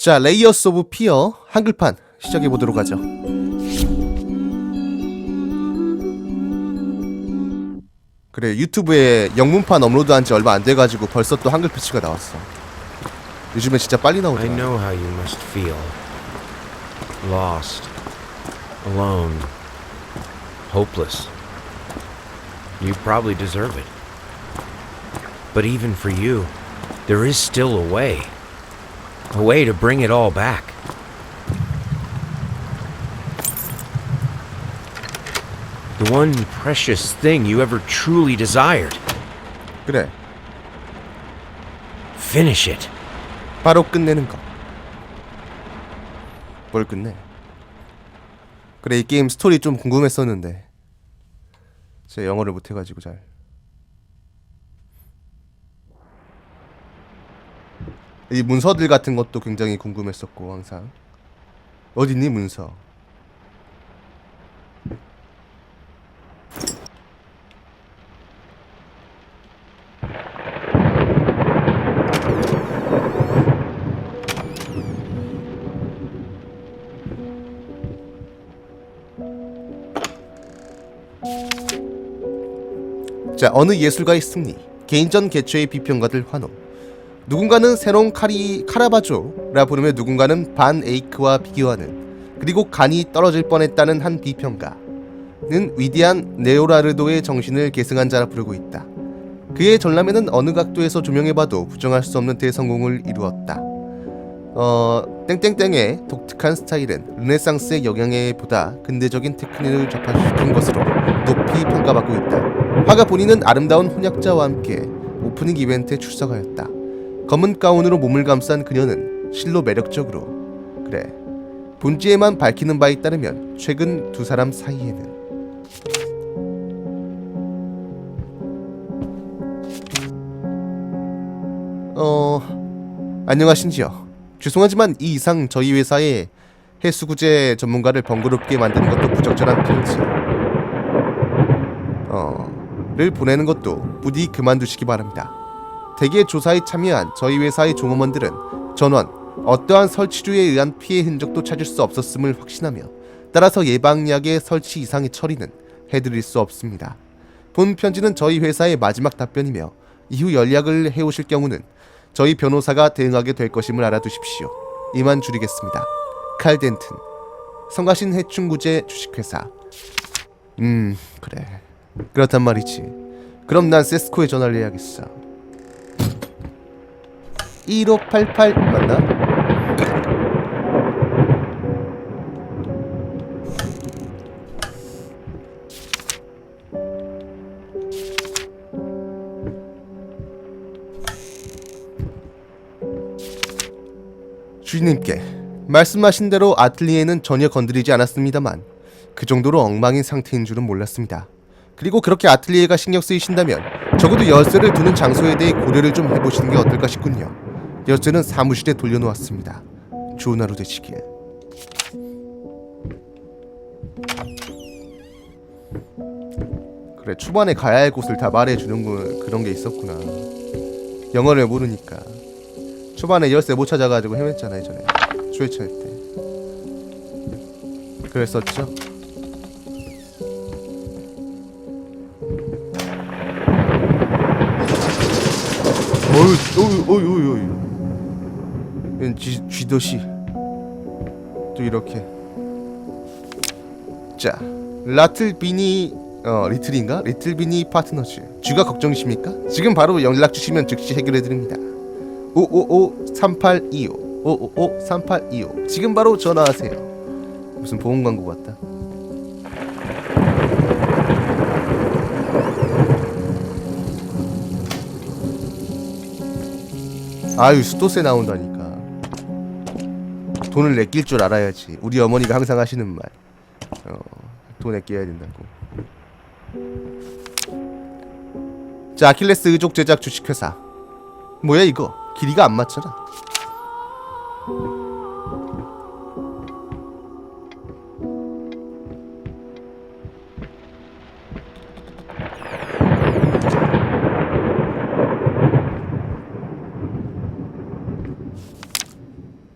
자, 레이어스 오브 피어 한글판 시작해 보도록 하죠. 그래 유튜브에 영문판 업로드한 지 얼마 안 돼가지고 벌써 또 한글 패치가 나왔어. 요즘에 진짜 빨리 I 나오더라. know how you must feel. Lost. Alone. Hopeless. You probably deserve it. But even for you, there is still a way. A way to bring it all back. The one precious thing you ever truly desired. 그래 Finish it. 바로 끝내는 거. 뭘 끝내? 그래 이 게임 스토리 좀 궁금했었는데 제가 영어를 못해가지고 잘. 이 문서들 같은 것도 굉장히 궁금했었고 항상. 어딨니 문서? 자 어느 예술가의 승리. 개인전 개최의 비평가들 환호 누군가는 새로운 카리 카라바조라 부르며 누군가는 반 에이크와 비교하는 그리고 간이 떨어질 뻔했다는 한 비평가는 위대한 네오라르도의 정신을 계승한 자라 부르고 있다. 그의 전람회는 어느 각도에서 조명해봐도 부정할 수 없는 대성공을 이루었다. 어 땡땡땡의 독특한 스타일은 르네상스의 영향에 보다 근대적인 테크닉을 접합시킨 것으로 높이 평가받고 있다. 화가 본인은 아름다운 혼약자와 함께 오프닝 이벤트에 출석하였다. 검은 가운으로 몸을 감싼 그녀는 실로 매력적으로 그래 본지에만 밝히는 바에 따르면 최근 두 사람 사이에는. 어 안녕하신지요. 죄송하지만 이 이상 저희 회사에 해수구제 전문가를 번거롭게 만드는 것도 부적절한 편지. 어를 보내는 것도 부디 그만두시기 바랍니다 대개 조사에 참여한 저희 회사의 종업원들은 전원 어떠한 설치류에 의한 피해 흔적도 찾을 수 없었음을 확신하며 따라서 예방약의 설치 이상의 처리는 해드릴 수 없습니다. 본 편지는 저희 회사의 마지막 답변이며 이후 연락을 해오실 경우는 저희 변호사가 대응하게 될 것임을 알아두십시오. 이만 줄이겠습니다. 칼 덴튼 성가신 해충구제 주식회사 음 그래 그렇단 말이지 그럼 난 세스코에 전화를 해야겠어 1588 맞나? 주인님께 말씀하신 대로 아틀리에는 전혀 건드리지 않았습니다만 그 정도로 엉망인 상태인 줄은 몰랐습니다. 그리고 그렇게 아틀리에가 신경 쓰이신다면 적어도 열쇠를 두는 장소에 대해 고려를 좀 해보시는 게 어떨까 싶군요. 열쇠는 사무실에 돌려놓았습니다. 좋은 하루 되시길. 그래 초반에 가야 할 곳을 다 말해주는 거 그런 게 있었구나. 영어를 모르니까. 초반에 열쇠 못 찾아가지고 헤맸잖아 예전에 초회차일 때. 그랬었죠. 어유, 어유, 어유, 어유. 쥐, 쥐도시. 또 이렇게. 자, 라틀비니 어 리틀인가? 리틀비니 파트너즈. 쥐가 걱정이십니까? 지금 바로 연락 주시면 즉시 해결해 드립니다. 555 3825 555 3825 지금 바로 전화하세요. 무슨 보험 광고 같다. 아유 수도세 나온다니까 돈을 내낄 줄 알아야지. 우리 어머니가 항상 하시는 말. 어, 돈 내껴야 된다고. 자 아킬레스 의족 제작 주식회사. 뭐야 이거? 길이가 안 맞잖아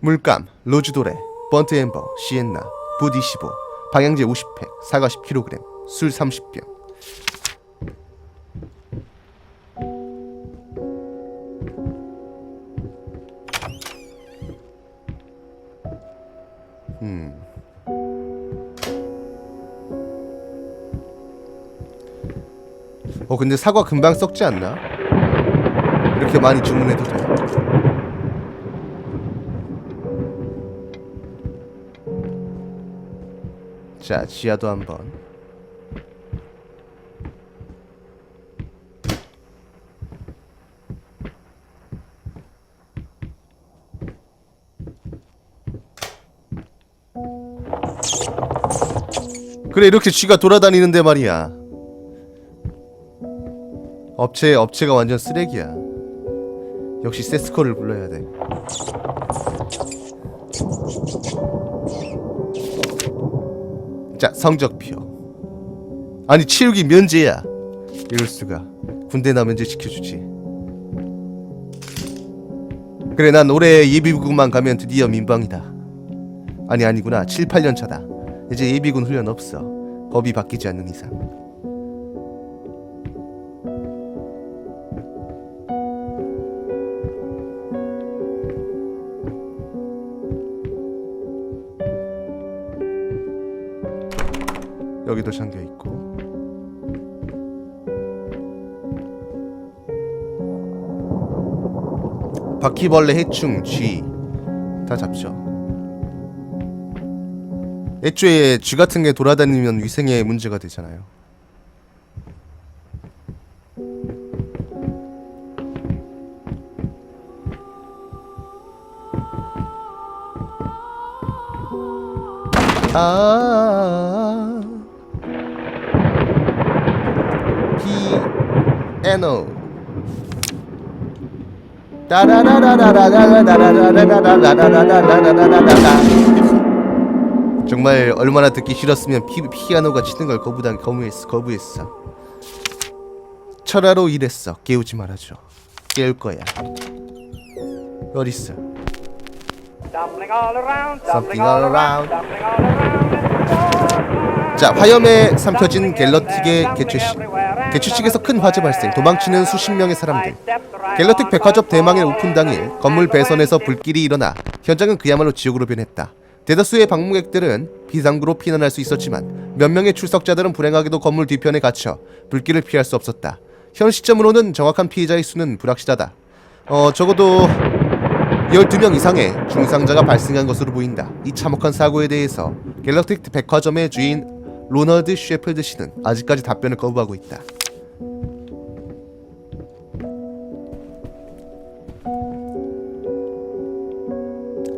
물감, 로즈도레, 번트 엠버, 시엔나, 붓 25, 방향제 50팩, 사과 10kg, 술 30병. 어 근데 사과 금방 썩지 않나? 이렇게 많이 주문해도 돼? 자 지하도 한번 그래 이렇게 쥐가 돌아다니는데 말이야 업체 업체가 완전 쓰레기야. 역시 세스코를 불러야 돼. 자 성적표. 아니 치우기 면제야. 이럴 수가. 군대 나 면제 시켜주지. 그래 난 올해 예비군만 가면 드디어 민방이다. 아니 아니구나 7, 8년 차다. 이제 예비군 훈련 없어. 법이 바뀌지 않는 이상. 여기도 잠겨 있고. 바퀴벌레, 해충, 쥐 다 잡죠. 애초에 쥐 같은 게 돌아다니면 위생에 문제가 되잖아요. 정말 얼마나 듣기 싫었으면 피, 피아노가 치는 걸 거부당 거부했어 철화로 일했어 깨우지 말아줘 깨울 거야 어딨어 Something all around. 자 화염에 삼켜진 갤러틱의 개최식 개최식에서 큰 화재 발생. 도망치는 수십 명의 사람들. 갤러틱 백화점 대망의 오픈 당일 건물 배선에서 불길이 일어나 현장은 그야말로 지옥으로 변했다. 대다수의 방문객들은 비상구로 피난할 수 있었지만 몇 명의 출석자들은 불행하게도 건물 뒤편에 갇혀 불길을 피할 수 없었다. 현 시점으로는 정확한 피해자의 수는 불확실하다. 어 적어도 12명 이상의 중상자가 발생한 것으로 보인다. 이 참혹한 사고에 대해서 갤럭틱 백화점의 주인 로널드 셰필드 씨는 아직까지 답변을 거부하고 있다.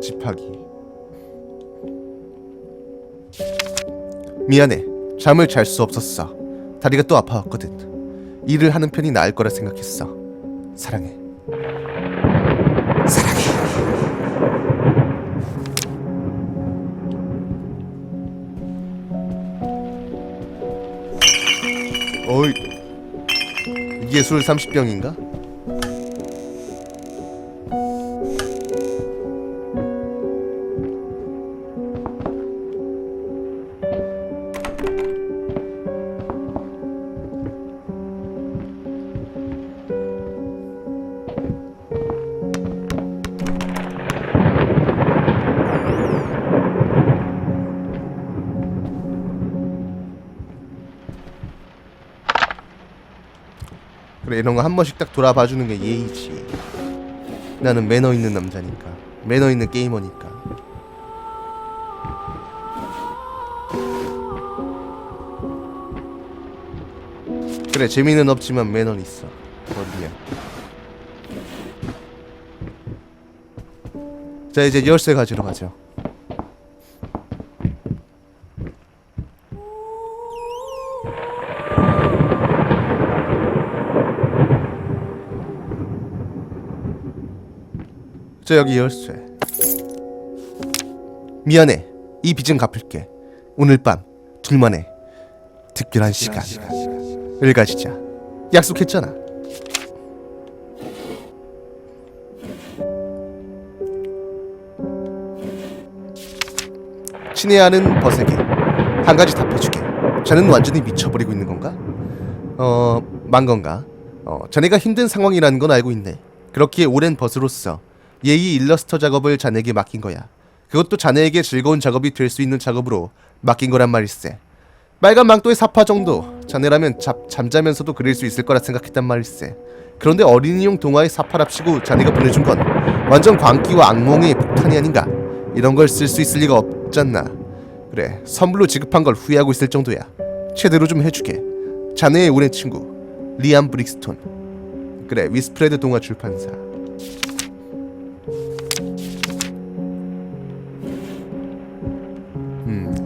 집하기 미안해. 잠을 잘 수 없었어. 다리가 또 아파왔거든. 일을 하는 편이 나을 거라 생각했어. 사랑해. 사랑해. 어이 이게 술 30병인가? 번씩 딱 돌아봐 주는 게 예의지. 나는 매너 있는 남자니까. 매너 있는 게이머니까. 그래 재미는 없지만 매너는 있어. 어디야? 자 이제 열쇠 가지러 가죠. 저 여기 열쇠. 미안해. 이 빚은 갚을게. 오늘 밤 둘만의 특별한 시간을 가지자. 약속했잖아. 친애하는 벗에게 한 가지 답해주게. 자네는 완전히 미쳐버리고 있는 건가? 어, 만 건가? 어, 자네가 힘든 상황이라는 건 알고 있네. 그렇기에 오랜 벗으로서 예의 일러스터 작업을 자네에게 맡긴 거야. 그것도 자네에게 즐거운 작업이 될 수 있는 작업으로 맡긴 거란 말일세. 빨간 망토의 사파 정도 자네라면 잡, 잠자면서도 그릴 수 있을 거라 생각했단 말일세. 그런데 어린이용 동화의 사파랍시고 자네가 보내준 건 완전 광기와 악몽의 폭탄이 아닌가? 이런 걸 쓸 수 있을 리가 없잖나. 그래, 선물로 지급한 걸 후회하고 있을 정도야. 제대로 좀 해주게. 자네의 오랜 친구 리암 브릭스톤. 그래, 위스프레드 동화 출판사.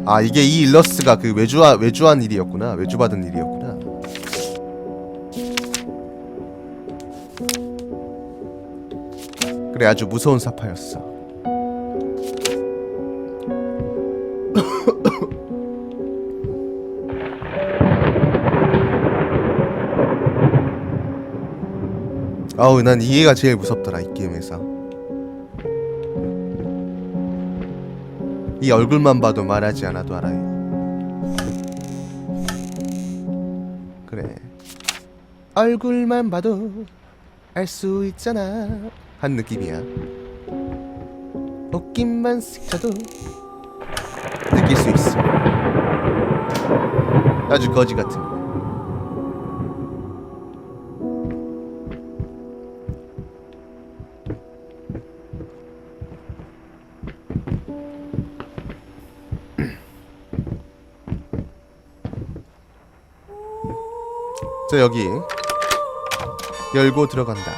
아 이게 이 일러스가 그 외주화 외주한 일이었구나. 외주받은 일이었구나. 그래, 아주 무서운 사파였어. 아우 난 이해가 제일 무섭더라 이 게임에서 이 얼굴만 봐도 말하지 않아도 알아요. 그래. 얼굴만 봐도 알 수 있잖아. 한 느낌이야. 옷깃만 쓱 쳐도 느낄 수 있어. 아주 거지 같은 거자 여기 열고 들어간다.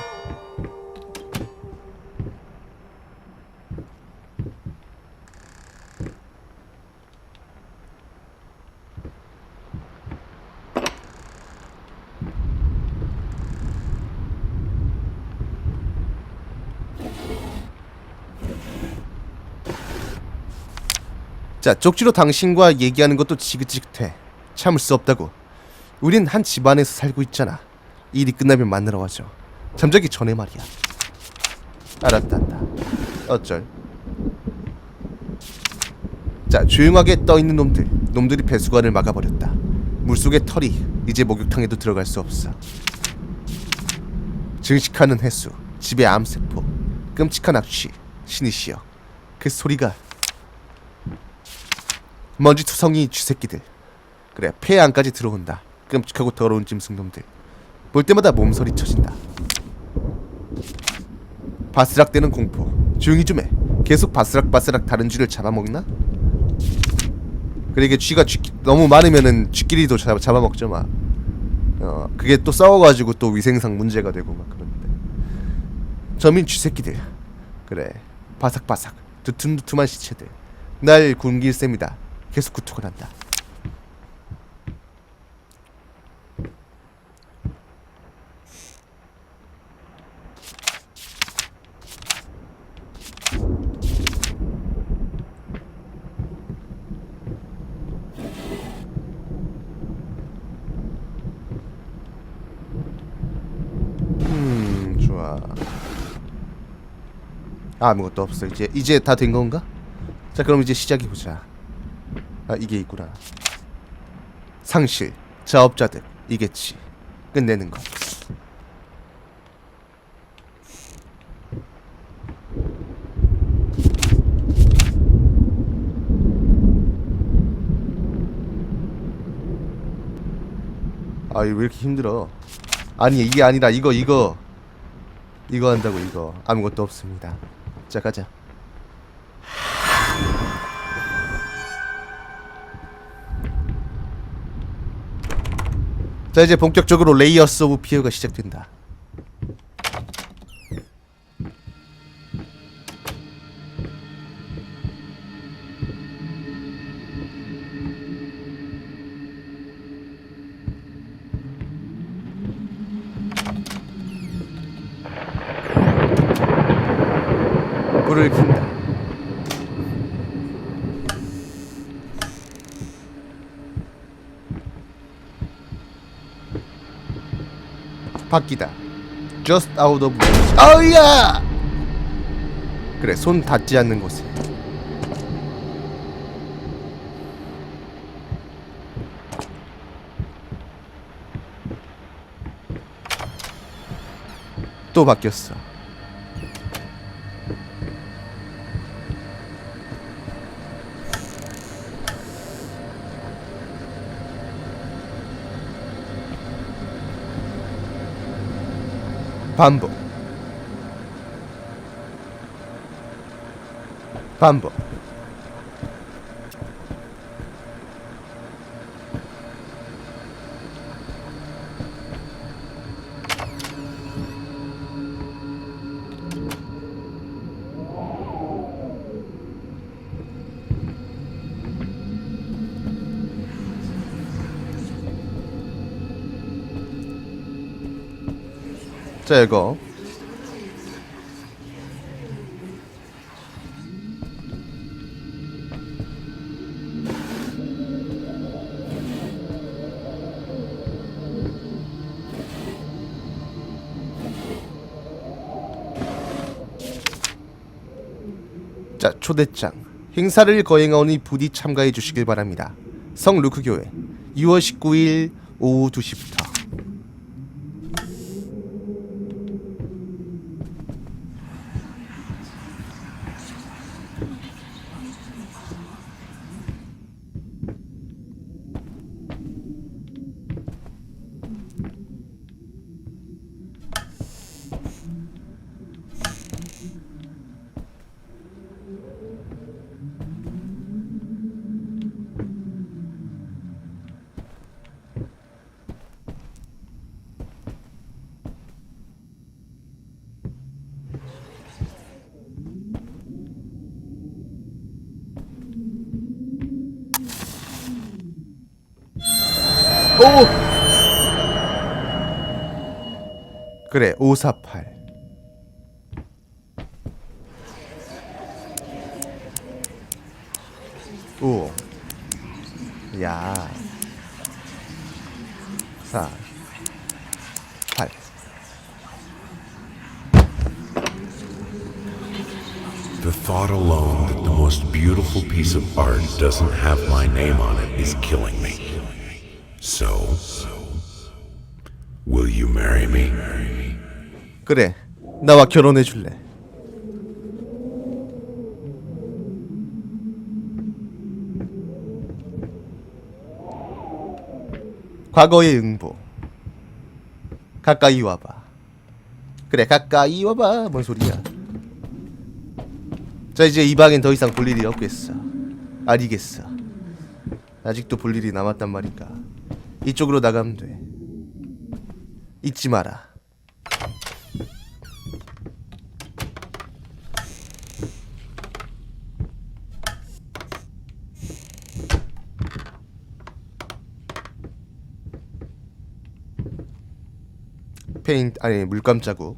자 쪽지로 당신과 얘기하는 것도 지긋지긋해. 참을 수 없다고. 우린 한 집안에서 살고 있잖아. 일이 끝나면 만나러 와줘. 잠자기 전에 말이야. 알았단다. 어쩔. 자, 조용하게 떠 있는 놈들. 놈들이 배수관을 막아버렸다. 물속의 털이 이제 목욕탕에도 들어갈 수 없어. 증식하는 횟수, 집의 암세포, 끔찍한 악취, 신이 시여. 그 소리가 먼지 투성이 쥐새끼들. 그래, 폐 안까지 들어온다. 끔찍하고 더러운 짐승놈들. 볼 때마다 몸서리 쳐진다. 바스락대는 공포. 조용히 좀 해. 계속 바스락바스락 다른 쥐를 잡아먹나? 그래 이게 쥐가 쥐, 너무 많으면은 쥐끼리도 잡, 잡아먹죠 막. 어 그게 또 싸워가지고 또 위생상 문제가 되고 막 그런데. 저민 쥐새끼들. 그래 바삭바삭 두툼두툼한 시체들. 날 굶길 셈이다. 계속 구축을 한다. 음 좋아 아, 아무것도 없어. 이제 이제 다 된 건가? 자 그럼 이제 시작해 보자. 아 이게 있구나. 상실. 자업자득 이겠지 끝내는 것 아이 왜 이렇게 힘들어? 아니 이게 아니라 이거 이거. 이거 한다고 이거. 아무것도 없습니다 자 가자. 자 이제 본격적으로 레이어스 오브 피어가 시작된다 바뀌다. Just out of reach. 어이야! 아, 그래, 손 닿지 않는 곳에. 또 바뀌었어. 반복. 반복. 자 이거 자 초대장. 행사를 거행하오니 부디 참가해 주시길 바랍니다. 성 루크 교회 6월 19일 오후 2시부터 오! 그래 548 오. 야. 4 8 The thought alone that the most beautiful piece of art doesn't have my name on it is killing me. So, will you marry me? 그래 나와 결혼해 줄래. 과거의 응보. 가까이 와봐. 그래 가까이 와봐. 뭔 소리야. 자 이제 이 방엔 더 이상 볼 일이 없겠어. 알이겠어. 아직도 볼 일이 남았단 말인가 이쪽으로 나가면 돼. 잊지 마라. 페인트 아니 물감 자국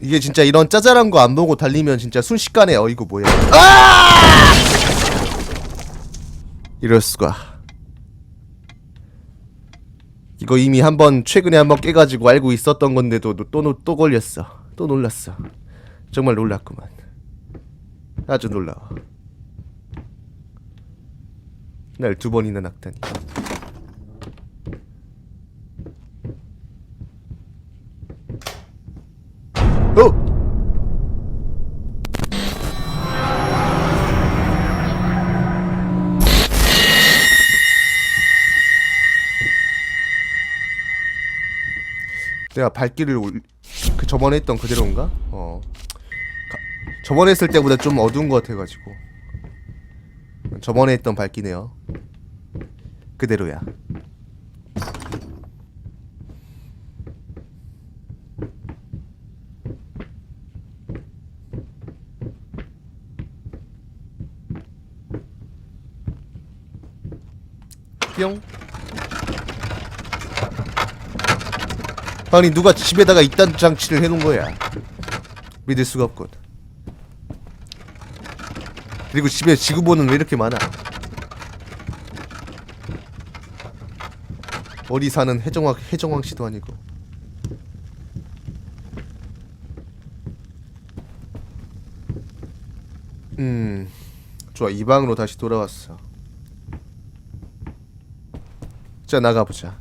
이게 진짜 이런 짜잘한 거 안 보고 달리면 진짜 순식간에 어 이거 뭐야. 아! 이럴 수가. 이거 이미 한번 최근에 한번 깨가지고 알고 있었던 건데도 또, 또, 또 걸렸어. 또 놀랐어. 정말 놀랐구만. 아주 놀라워. 날 두 번이나 낙다니 어! 내가 발길을 올... 그 저번에 했던 그대로인가? 어 가... 저번에 했을 때보다 좀 어두운 것 같아가지고 저번에 했던 밝기네요 그대로야 뿅. 아니 누가 집에다가 이딴 장치를 해놓은 거야? 믿을 수가 없군 그리고 집에 지구본은 왜 이렇게 많아? 어디 사는 해정왕 해정왕 씨도 아니고. 음, 좋아. 이 방으로 다시 돌아왔어. 자 나가 보자.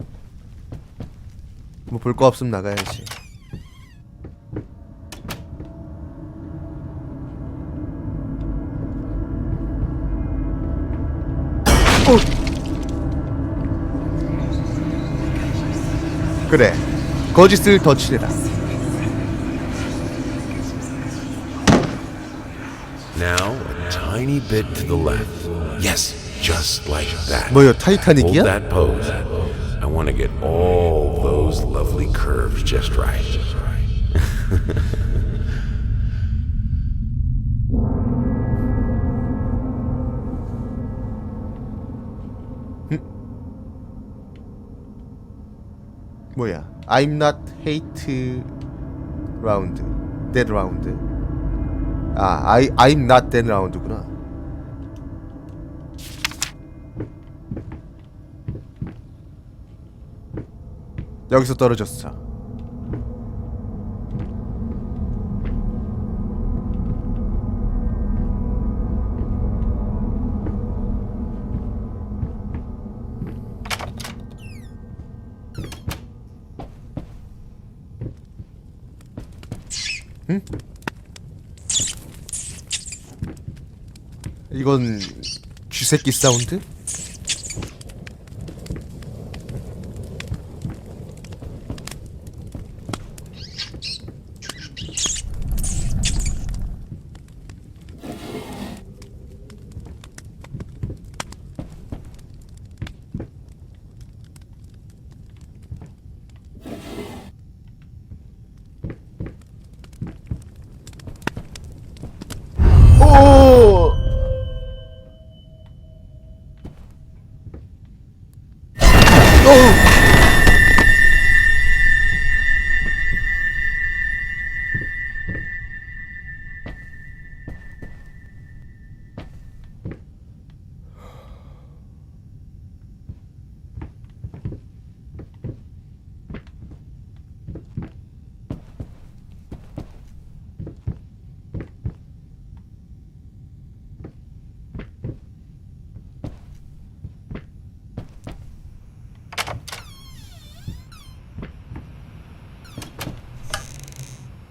뭐 볼 거 없으면 나가야지. 그래 거짓을 더 칠해라. Now, a tiny bit to the left. Yes, just like that. 뭐요 Hold 타이타닉이야? that pose. I want to get all those lovely curves just right. 뭐야? I'm not hate round, dead round. 아, I I'm not dead round구나. 여기서 떨어졌어. 이건 쥐새끼 사운드? 오!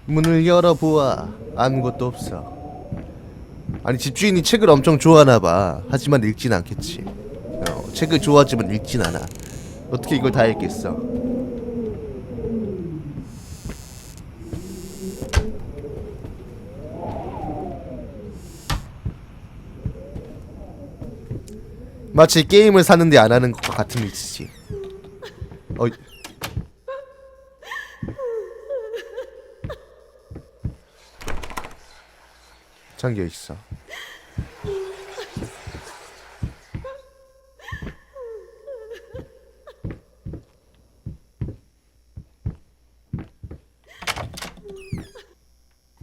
문을 열어보아. 아무것도 없어. 아니 집주인이 책을 엄청 좋아하나봐. 하지만 읽진 않겠지. 어, 책을 좋아하지만 읽진 않아. 어떻게 이걸 다 읽겠어? 마치 게임을 사는데 안 하는 것과 같은 위치지 어, 잠겨 있어.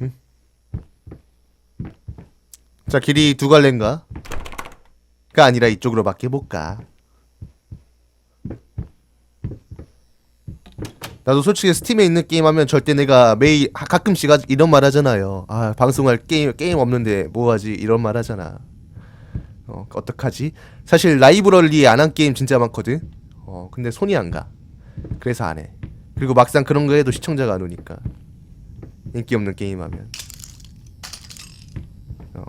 응? 자 길이 두 갈래인가? 가 아니라 이쪽으로밖에 못 가. 나도 솔직히 스팀에 있는 게임 하면 절대 내가 매일 하- 가끔씩 하- 이런 말 하잖아요. 아 방송할 게임 게임 없는데 뭐 하지 이런 말 하잖아. 어 어떡하지? 사실 라이브러리 안 한 게임 진짜 많거든. 어 근데 손이 안 가. 그래서 안 해. 그리고 막상 그런 거 해도 시청자가 안 오니까 인기 없는 게임 하면. 어.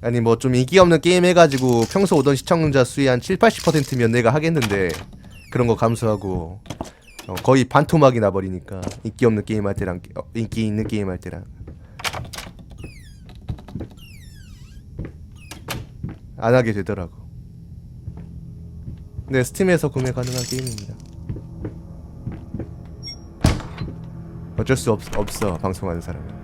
아니 뭐 좀 인기 없는 게임 해가지고 평소 오던 시청자 수의 한 7, 80%면 내가 하겠는데 그런 거 감수하고 어, 거의 반토막이 나버리니까 인기 없는 게임 할 때랑 어, 인기 있는 게임 할 때랑 안 하게 되더라고. 네 스팀에서 구매 가능한 게임입니다. 어쩔 수 없, 없어 방송하는 사람은.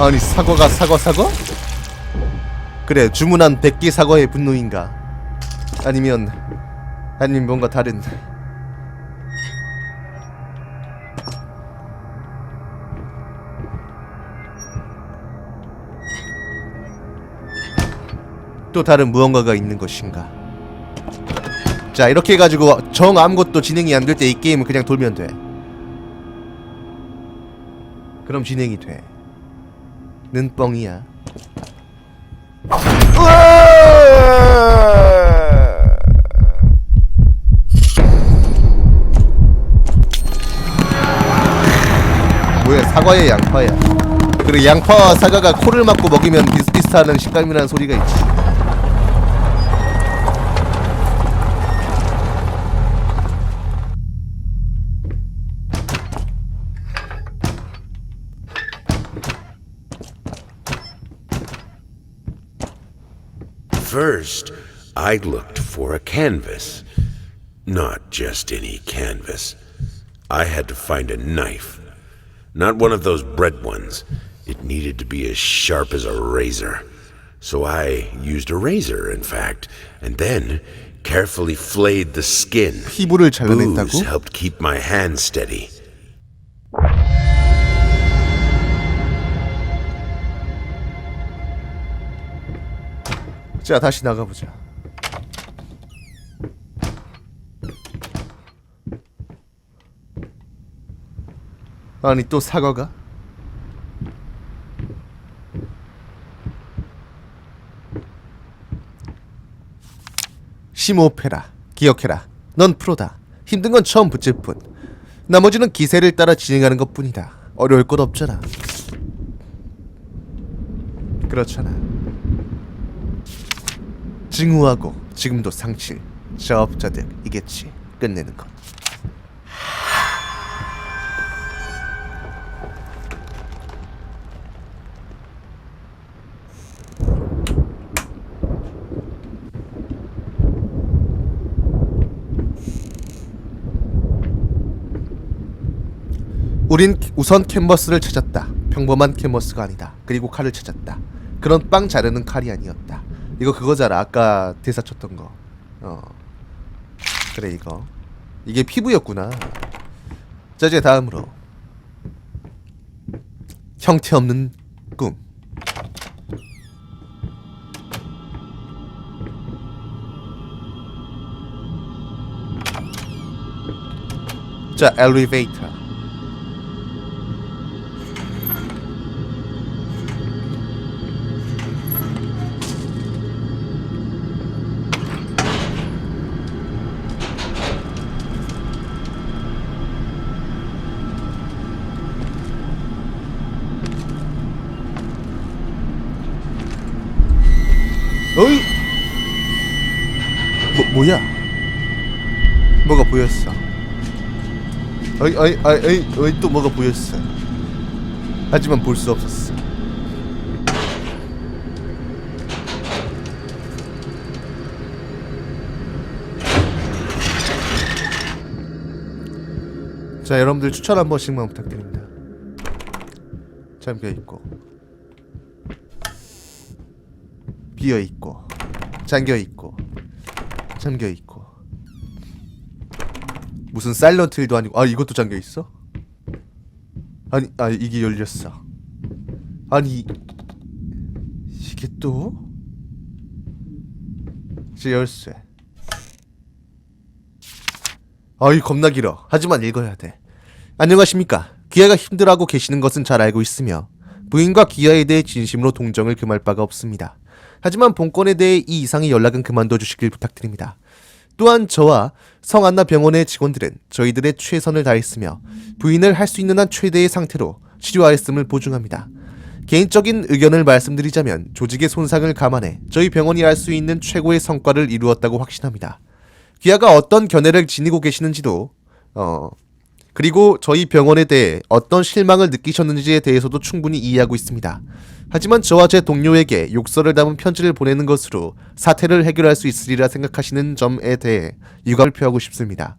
아니 사과가 사과 사과? 그래 주문한 100개 사과의 분노인가? 아니면 아니면 뭔가 다른? 또 다른 무언가가 있는 것인가? 자 이렇게 해가지고 정 아무것도 진행이 안 될 때 이 게임은 그냥 돌면 돼. 그럼 진행이 돼 는 뻥이야. 뭐야 사과에 양파야. 그리고 양파와 사과가 코를 막고 먹이면 비슷비슷하는 식감이라는 소리가 있지 First, I looked for a canvas. Not just any canvas. I had to find a knife. Not one of those bread ones. It needed to be as sharp as a razor. So I used a razor, in fact, and then carefully flayed the skin. 피부를 잘라냈다고? Booze helped keep my hand steady. 자 다시 나가보자. 아니 또 사과가? 심호흡해라. 기억해라. 넌 프로다. 힘든 건 처음 붙일 뿐. 나머지는 기세를 따라 진행하는 것 뿐이다. 어려울 것 없잖아. 그렇잖아 증오하고 지금도 상실 자업자득이겠지 끝내는 것 우린 우선 캔버스를 찾았다. 평범한 캔버스가 아니다. 그리고 칼을 찾았다. 그런 빵 자르는 칼이 아니었다. 이거 그거잖아. 아까 대사 쳤던 거. 어. 그래 이거. 이게 피부였구나. 자 이제 다음으로 형태 없는 꿈. 자 엘리베이터. 뭐 뭐야? 뭐가 보였어? 어이 어이 어이 어이, 어이 또 뭐가 보였어? 하지만 볼 수 없었어. 자 여러분들 추천 한 번씩만 부탁드립니다. 잠겨 있고 비어 있고 잠겨 있고 잠겨 있고 무슨 사일런트 힐도 아니고 아 이것도 잠겨 있어? 아니 아 이게 열렸어. 아니 이게 또? 제 열쇠. 아이 겁나 길어. 하지만 읽어야 돼. 안녕하십니까. 기아가 힘들어하고 계시는 것은 잘 알고 있으며 부인과 기아에 대해 진심으로 동정을 금할 바가 없습니다. 하지만 본건에 대해 이 이상의 연락은 그만둬 주시길 부탁드립니다. 또한 저와 성안나 병원의 직원들은 저희들의 최선을 다했으며 부인을 할 수 있는 한 최대의 상태로 치료하였음을 보증합니다. 개인적인 의견을 말씀드리자면 조직의 손상을 감안해 저희 병원이 할 수 있는 최고의 성과를 이루었다고 확신합니다. 기아가 어떤 견해를 지니고 계시는지도 어 그리고 저희 병원에 대해 어떤 실망을 느끼셨는지에 대해서도 충분히 이해하고 있습니다. 하지만 저와 제 동료에게 욕설을 담은 편지를 보내는 것으로 사태를 해결할 수 있으리라 생각하시는 점에 대해 유감을 표하고 싶습니다.